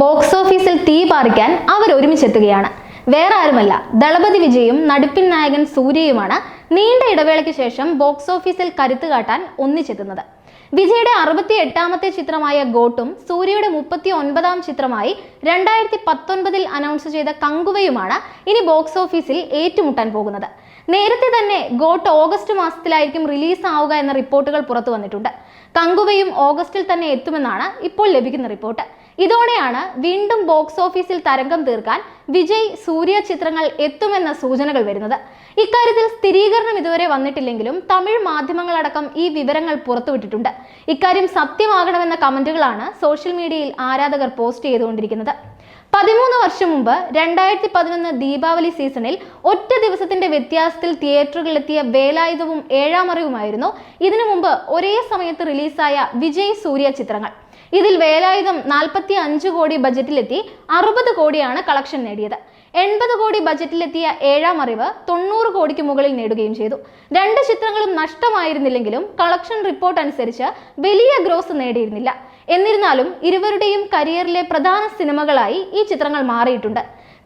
Box ഓഫീസിൽ തീ പാറിക്കാൻ അവർ ഒരുമിച്ചെത്തുകയാണ്. വേറെ ആരുമല്ല ദളപതി വിജയും നടുപ്പിൻ നായകൻ സൂര്യയുമാണ് നീണ്ട ഇടവേളയ്ക്ക് ശേഷം ബോക്സ് ഓഫീസിൽ കരുത്തു കാട്ടാൻ ഒന്നിച്ചെത്തുന്നത്. വിജയുടെ അറുപത്തി എട്ടാമത്തെ ചിത്രമായ ഗോട്ടും സൂര്യയുടെ മുപ്പത്തി ഒൻപതാം ചിത്രമായി രണ്ടായിരത്തി പത്തൊൻപതിൽ അനൗൺസ് ചെയ്ത കങ്കുവയുമാണ് ഇനി ബോക്സ് ഓഫീസിൽ ഏറ്റുമുട്ടാൻ പോകുന്നത്. നേരത്തെ തന്നെ ഗോട്ട് ഓഗസ്റ്റ് മാസത്തിലായിരിക്കും റിലീസ് ആവുക എന്ന റിപ്പോർട്ടുകൾ പുറത്തു വന്നിട്ടുണ്ട്. കങ്കുവയും ഓഗസ്റ്റിൽ തന്നെ എത്തുമെന്നാണ് ഇപ്പോൾ ലഭിക്കുന്ന റിപ്പോർട്ട്. ഇതോടെയാണ് വീണ്ടും ബോക്സ് ഓഫീസിൽ തരംഗം തീർക്കാൻ വിജയ് സൂര്യ ചിത്രങ്ങൾ എത്തുമെന്ന സൂചനകൾ വരുന്നത്. ഇക്കാര്യത്തിൽ സ്ഥിരീകരണം ഇതുവരെ വന്നിട്ടില്ലെങ്കിലും തമിഴ് മാധ്യമങ്ങളടക്കം ഈ വിവരങ്ങൾ പുറത്തുവിട്ടിട്ടുണ്ട്. ഇക്കാര്യം സത്യമാകണമെന്ന കമന്റുകളാണ് സോഷ്യൽ മീഡിയയിൽ ആരാധകർ പോസ്റ്റ് ചെയ്തുകൊണ്ടിരിക്കുന്നത്. പതിമൂന്ന് വർഷം മുമ്പ് രണ്ടായിരത്തി പതിനൊന്ന് ദീപാവലി സീസണിൽ ഒറ്റ ദിവസത്തിന്റെ വ്യത്യാസത്തിൽ തിയേറ്ററുകളിലെത്തിയ വേലായുധവും ഏഴാം അറിവുമായിരുന്നു. ഇതിനു മുമ്പ് ഒരേ സമയത്ത് റിലീസായ വിജയ് സൂര്യ ചിത്രങ്ങൾ. ഇതിൽ വേലായുധം നാൽപ്പത്തി അഞ്ച് കോടി ബജറ്റിലെത്തി അറുപത് കോടിയാണ് കളക്ഷൻ നേടിയത്. എൺപത് കോടി ബജറ്റിലെത്തിയ ഏഴാം അറിവ് തൊണ്ണൂറ് കോടിക്ക് മുകളിൽ നേടുകയും ചെയ്തു. രണ്ട് ചിത്രങ്ങളും നഷ്ടമായിരുന്നില്ലെങ്കിലും കളക്ഷൻ റിപ്പോർട്ട് അനുസരിച്ച് വലിയ ഗ്രോസ് നേടിയിരുന്നില്ല. എന്നിരുന്നാലും ഇരുവരുടെയും കരിയറിലെ പ്രധാന സിനിമകളായി ഈ ചിത്രങ്ങൾ മാറിയിട്ടുണ്ട്.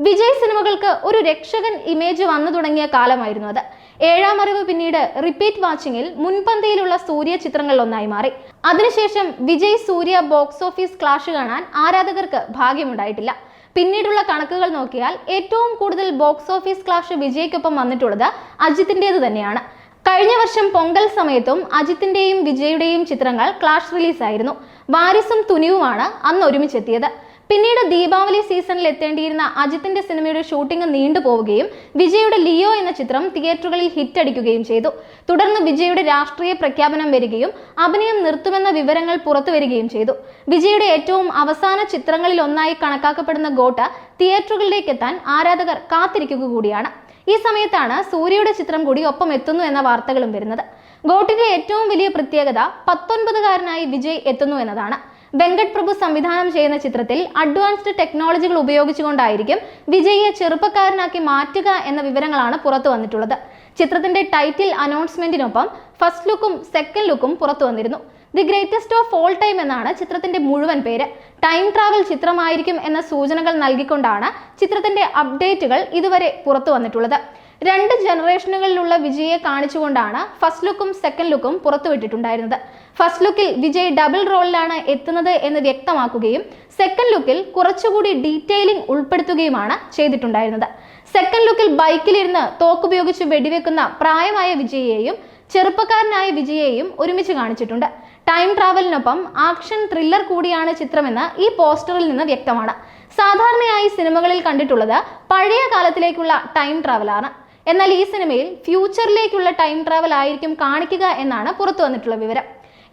വിജയ് സിനിമകൾക്ക് ഒരു രക്ഷകൻ ഇമേജ് വന്നു തുടങ്ങിയ കാലമായിരുന്നു അത്. ഏഴാം അറിവ് പിന്നീട് റിപ്പീറ്റ് വാച്ചിങ്ങിൽ മുൻപന്തിയിലുള്ള സൂര്യ ചിത്രങ്ങളിൽ ഒന്നായി മാറി. അതിനുശേഷം Vijay Suriya box office clash കാണാൻ ആരാധകർക്ക് ഭാഗ്യമുണ്ടായിട്ടില്ല. പിന്നീടുള്ള കണക്കുകൾ നോക്കിയാൽ ഏറ്റവും കൂടുതൽ ബോക്സ് ഓഫീസ് ക്ലാഷ് വിജയ്ക്കൊപ്പം വന്നിട്ടുള്ളത് അജിത്തിന്റെത് തന്നെയാണ്. കഴിഞ്ഞ വർഷം പൊങ്കൽ സമയത്തും അജിത്തിന്റെയും വിജയുടെയും ചിത്രങ്ങൾ ക്ലാഷ് റിലീസായിരുന്നു. വാരിസും തുനിയുമാണ് അന്ന് ഒരുമിച്ചെത്തിയത്. പിന്നീട് ദീപാവലി സീസണിൽ എത്തേണ്ടിയിരുന്ന അജിത്തിന്റെ സിനിമയുടെ ഷൂട്ടിംഗ് നീണ്ടുപോവുകയും വിജയുടെ ലിയോ എന്ന ചിത്രം തിയേറ്ററുകളിൽ ഹിറ്റ് അടിക്കുകയും ചെയ്തു. തുടർന്ന് വിജയുടെ രാഷ്ട്രീയ പ്രഖ്യാപനം വരികയും അഭിനയം നിർത്തുമെന്ന വിവരങ്ങൾ പുറത്തു വരികയും ചെയ്തു. വിജയുടെ ഏറ്റവും അവസാന ചിത്രങ്ങളിൽ ഒന്നായി കണക്കാക്കപ്പെടുന്ന ഗോട്ട തിയേറ്ററുകളിലേക്ക് എത്താൻ ആരാധകർ കാത്തിരിക്കുക കൂടിയാണ്. ഈ സമയത്താണ് സൂര്യയുടെ ചിത്രം കൂടി ഒപ്പം എത്തുന്നു എന്ന വാർത്തകളും വരുന്നത്. ഗോട്ടിന്റെ ഏറ്റവും വലിയ പ്രത്യേകത പത്തൊൻപതുകാരനായി വിജയ് എത്തുന്നു എന്നതാണ്. വെങ്കട് പ്രഭു സംവിധാനം ചെയ്യുന്ന ചിത്രത്തിൽ അഡ്വാൻസ്ഡ് ടെക്നോളജികൾ ഉപയോഗിച്ചുകൊണ്ടായിരിക്കും വിജയിയെ ചെറുപ്പക്കാരനാക്കി മാറ്റുക എന്ന വിവരങ്ങളാണ് പുറത്തു വന്നിട്ടുള്ളത്. ചിത്രത്തിന്റെ ടൈറ്റിൽ അനൗൺസ്മെന്റിനൊപ്പം ഫസ്റ്റ് ലുക്കും സെക്കൻഡ് ലുക്കും പുറത്തു വന്നിരുന്നു. The greatest of all time എന്നാണ് ചിത്രത്തിന്റെ മുഴുവൻ പേര്. ടൈം ട്രാവൽ ചിത്രമായിരിക്കും എന്ന സൂചനകൾ നൽകിക്കൊണ്ടാണ് ചിത്രത്തിന്റെ അപ്ഡേറ്റുകൾ ഇതുവരെ പുറത്തു വന്നിട്ടുള്ളത്. രണ്ട് ജനറേഷനുകളിലുള്ള വിജയെ കാണിച്ചുകൊണ്ടാണ് ഫസ്റ്റ് ലുക്കും സെക്കൻഡ് ലുക്കും പുറത്തുവിട്ടിട്ടുണ്ടായിരുന്നത്. ഫസ്റ്റ് ലുക്കിൽ വിജയ് ഡബിൾ റോളിലാണ് എത്തുന്നത് എന്ന് വ്യക്തമാക്കുകയും സെക്കൻഡ് ലുക്കിൽ കുറച്ചുകൂടി ഡീറ്റെയിലിംഗ് ഉൾപ്പെടുത്തുകയുമാണ് ചെയ്തിട്ടുണ്ടായിരുന്നത്. സെക്കൻഡ് ലുക്കിൽ ബൈക്കിലിരുന്ന് തോക്കുപയോഗിച്ച് വെടിവെക്കുന്ന പ്രായമായ വിജയെയും ചെറുപ്പക്കാരനായ വിജയെയും ഒരുമിച്ച് കാണിച്ചിട്ടുണ്ട്. ടൈം ട്രാവലിനൊപ്പം ആക്ഷൻ ത്രില്ലർ കൂടിയാണ് ചിത്രമെന്ന് ഈ പോസ്റ്ററിൽ നിന്ന് വ്യക്തമാണ്. സാധാരണയായി സിനിമകളിൽ കണ്ടിട്ടുള്ളത് പഴയ കാലത്തിലേക്കുള്ള ടൈം ട്രാവലാണ് എന്നാൽ ഈ സിനിമയിൽ ഫ്യൂച്ചറിലേക്കുള്ള ടൈം ട്രാവൽ ആയിരിക്കും കാണിക്കുക എന്നാണ് പുറത്തു വന്നിട്ടുള്ള വിവരം.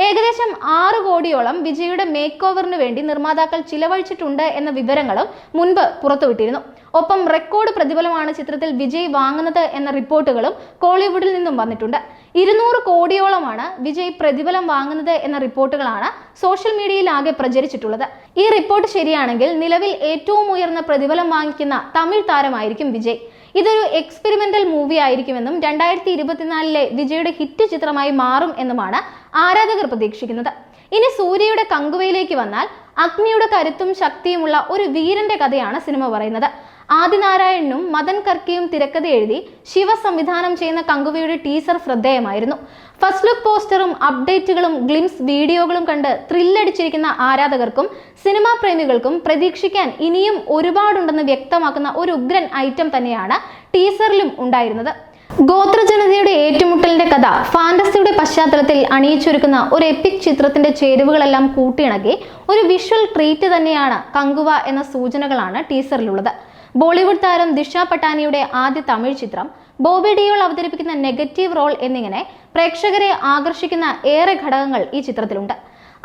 ഏകദേശം ആറ് കോടിയോളം വിജയുടെ മേക്ക് ഓവറിന് വേണ്ടി നിർമ്മാതാക്കൾ ചിലവഴിച്ചിട്ടുണ്ട് എന്ന വിവരങ്ങളും മുൻപ് പുറത്തുവിട്ടിരുന്നു. ഒപ്പം റെക്കോർഡ് പ്രതിഫലമാണ് ചിത്രത്തിൽ വിജയ് വാങ്ങുന്നത് എന്ന റിപ്പോർട്ടുകളും കോളിവുഡിൽ നിന്നും വന്നിട്ടുണ്ട്. ഇരുന്നൂറ് കോടിയോളമാണ് വിജയ് പ്രതിഫലം വാങ്ങുന്നത് എന്ന റിപ്പോർട്ടുകളാണ് സോഷ്യൽ മീഡിയയിൽ ആകെ പ്രചരിച്ചിട്ടുള്ളത്. ഈ റിപ്പോർട്ട് ശരിയാണെങ്കിൽ നിലവിൽ ഏറ്റവും ഉയർന്ന പ്രതിഫലം വാങ്ങിക്കുന്ന തമിഴ് താരമായിരിക്കും വിജയ്. ഇതൊരു എക്സ്പെരിമെന്റൽ മൂവി ആയിരിക്കുമെന്നും രണ്ടായിരത്തി ഇരുപത്തിനാലിലെ വിജയുടെ ഹിറ്റ് ചിത്രമായി മാറും എന്നുമാണ് ആരാധകർ പ്രതീക്ഷിക്കുന്നത്. ഇനി സൂര്യയുടെ കങ്കുവയിലേക്ക് വന്നാൽ അഗ്നിയുടെ കരുത്തും ശക്തിയുമുള്ള ഒരു വീരന്റെ കഥയാണ് സിനിമ പറയുന്നത്. ആദിനാരായണനും മദൻ കർക്കിയും തിരക്കഥ എഴുതി ശിവ സംവിധാനം ചെയ്യുന്ന കങ്കുവയുടെ ടീസർ ശ്രദ്ധേയമായിരുന്നു. ഫസ്റ്റ് ലുക്ക് പോസ്റ്ററും അപ്ഡേറ്റുകളും ഗ്ലിംസ് വീഡിയോകളും കണ്ട് ത്രില്ലടിച്ചിരിക്കുന്ന ആരാധകർക്കും സിനിമാ പ്രേമികൾക്കും പ്രതീക്ഷിക്കാൻ ഇനിയും ഒരുപാടുണ്ടെന്ന് വ്യക്തമാക്കുന്ന ഒരു ഉഗ്രൻ ഐറ്റം തന്നെയാണ് ടീസറിലും ഉണ്ടായിരുന്നത്. ഗോത്രജനതയുടെ ഏറ്റുമുട്ടലിന്റെ കഥ ഫാന്റസിയുടെ പശ്ചാത്തലത്തിൽ അണിയിച്ചൊരുക്കുന്ന ഒരു എപ്പിക് ചിത്രത്തിന്റെ ചേരുവകളെല്ലാം കൂട്ടിയിണക്കി ഒരു വിഷ്വൽ ട്രീറ്റ് തന്നെയാണ് കങ്കുവ എന്ന സൂചനകളാണ് ടീസറിലുള്ളത്. ബോളിവുഡ് താരം ദിഷ പട്ടാനിയുടെ ആദ്യ തമിഴ് ചിത്രം ബോബി ഡിയോൾ അവതരിപ്പിക്കുന്ന നെഗറ്റീവ് റോൾ എന്നിങ്ങനെ പ്രേക്ഷകരെ ആകർഷിക്കുന്ന ഏറെ ഘടകങ്ങൾ ഈ ചിത്രത്തിലുണ്ട്.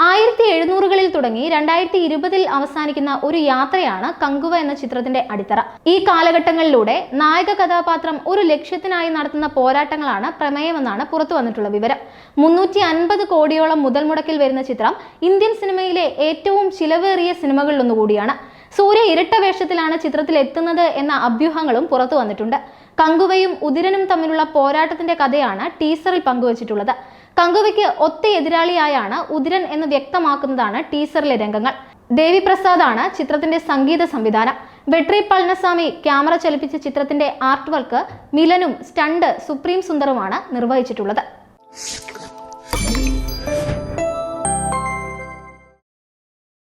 ആയിരത്തി എഴുന്നൂറുകളിൽ തുടങ്ങി രണ്ടായിരത്തി ഇരുപതിൽ അവസാനിക്കുന്ന ഒരു യാത്രയാണ് കങ്കുവ എന്ന ചിത്രത്തിന്റെ അടിത്തറ. ഈ കാലഘട്ടങ്ങളിലൂടെ നായക കഥാപാത്രം ഒരു ലക്ഷ്യത്തിനായി നടത്തുന്ന പോരാട്ടങ്ങളാണ് പ്രമേയമെന്നാണ് പുറത്തു വന്നിട്ടുള്ള വിവരം. മുന്നൂറ്റി അൻപത് കോടിയോളം മുതൽ മുടക്കിൽ വരുന്ന ചിത്രം ഇന്ത്യൻ സിനിമയിലെ ഏറ്റവും ചിലവേറിയ സിനിമകളിലൊന്നുകൂടിയാണ്. സൂര്യ ഇരട്ട വേഷത്തിലാണ് ചിത്രത്തിൽ എത്തുന്നത് എന്ന അഭ്യൂഹങ്ങളും പുറത്തു വന്നിട്ടുണ്ട്. കങ്കുവയും ഉദിരനും തമ്മിലുള്ള പോരാട്ടത്തിന്റെ കഥയാണ് ടീസറിൽ പങ്കുവച്ചിട്ടുള്ളത്. കങ്കുവയ്ക്ക് ഒത്ത എതിരാളിയായാണ് ഉദിരൻ എന്ന് വ്യക്തമാക്കുന്നതാണ് ടീസറിലെ രംഗങ്ങൾ. ദേവി പ്രസാദാണ് ചിത്രത്തിന്റെ സംഗീത സംവിധാനം. വെട്രി പളനിസ്വാമി ക്യാമറ ചലിപ്പിച്ച ചിത്രത്തിന്റെ ആർട്ട് വർക്ക് മിലനും സ്റ്റണ്ട് സുപ്രീം സുന്ദറുമാണ് നിർവഹിച്ചിട്ടുള്ളത്.